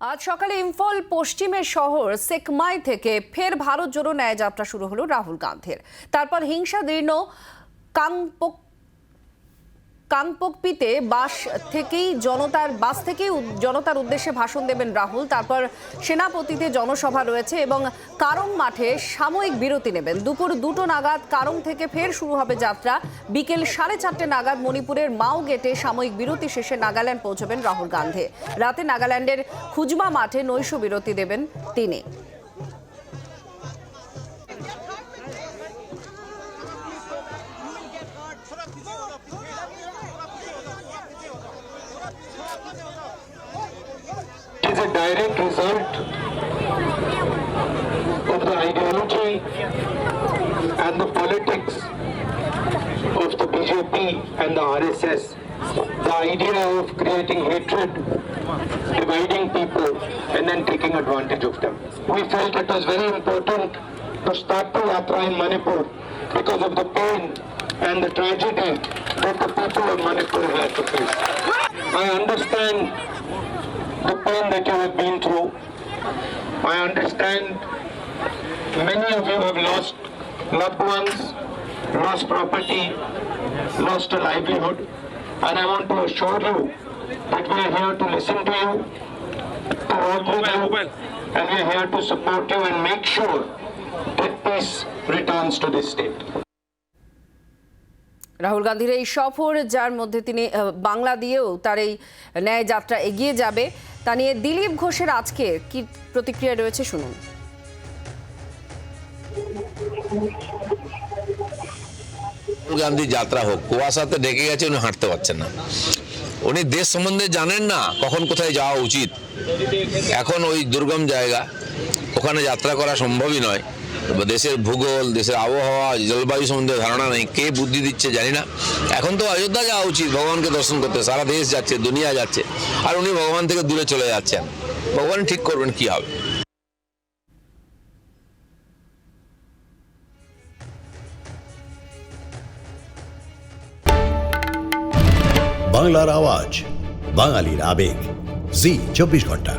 আজ সকালে ইম্ফল পশ্চিমের শহর সেকমাই থেকে ফের ভারত জোড়ো ন্যায় যাত্রা শুরু হলো রাহুল গান্ধীর। তারপর হিংসা দীর্ণ কাংপোক কাংপোকপিতে বাস থেকেই জনতার, বাস থেকেই জনতার উদ্দেশ্যে ভাষণ দেবেন রাহুল। তারপর সেনাপতিতে জনসভা রয়েছে এবং কারং মাঠে সাময়িক বিরতি নেবেন। দুপুর দুটো নাগাদ কারং থেকে ফের শুরু হবে যাত্রা। বিকেল সাড়ে চারটে নাগাদ মণিপুরের মাও গেটে সাময়িক বিরতি শেষে নাগাল্যান্ড পৌঁছবেন রাহুল গান্ধী। রাতে নাগাল্যান্ডের খুজমা মাঠে নৈশ বিরতি দেবেন তিনি। Is a direct result of the ideology and the politics of the BJP and the RSS. The idea of creating hatred, dividing people, and then taking advantage of them. We felt it was very important to start the yatra in Manipur because of the pain and the tragedy that the people of Manipur had to face. Understand the pain that you have been through. I understand many of you have lost loved ones, lost property, lost a livelihood. And I want to assure you that we are here to listen to you, to work with you, and we are here to support you and make sure that peace returns to this state. Rahul গান্ধীর এই সফর, যার মধ্যে তিনি বাংলা দিয়েও তার এই ন্যায় যাত্রা এগিয়ে যাবে, তা নিয়ে দিলীপ ঘোষের আজকে কি প্রতিক্রিয়া রয়েছে শুনুন। রাহুল গান্ধী যাত্রা হোক, কুয়াশাতে ঢেকে গেছে, উনি হাঁটতে পারছেন না। উনি দেশ সম্বন্ধে জানেন না কখন কোথায় যাওয়া উচিত। এখন ওই দুর্গম জায়গা ওখানে যাত্রা করা সম্ভবই নয়। দেশের ভূগোল, দেশের আবহাওয়া, জলবায়ু সম্বন্ধে ধারণা নেই। কে বুদ্ধি দিচ্ছে জানি না। এখন তো অযোধ্যা যাওয়া উচিত, ভগবানকে দর্শন করতে। সারা দেশ যাচ্ছে, দুনিয়া যাচ্ছে। আর উনি ভগবান থেকে দূরে চলে যাচ্ছেন। ভগবান ঠিক করবেন কি হবে। বাংলার আওয়াজ, বাঙালির আবেগ। জি, চব্বিশ ঘণ্টা।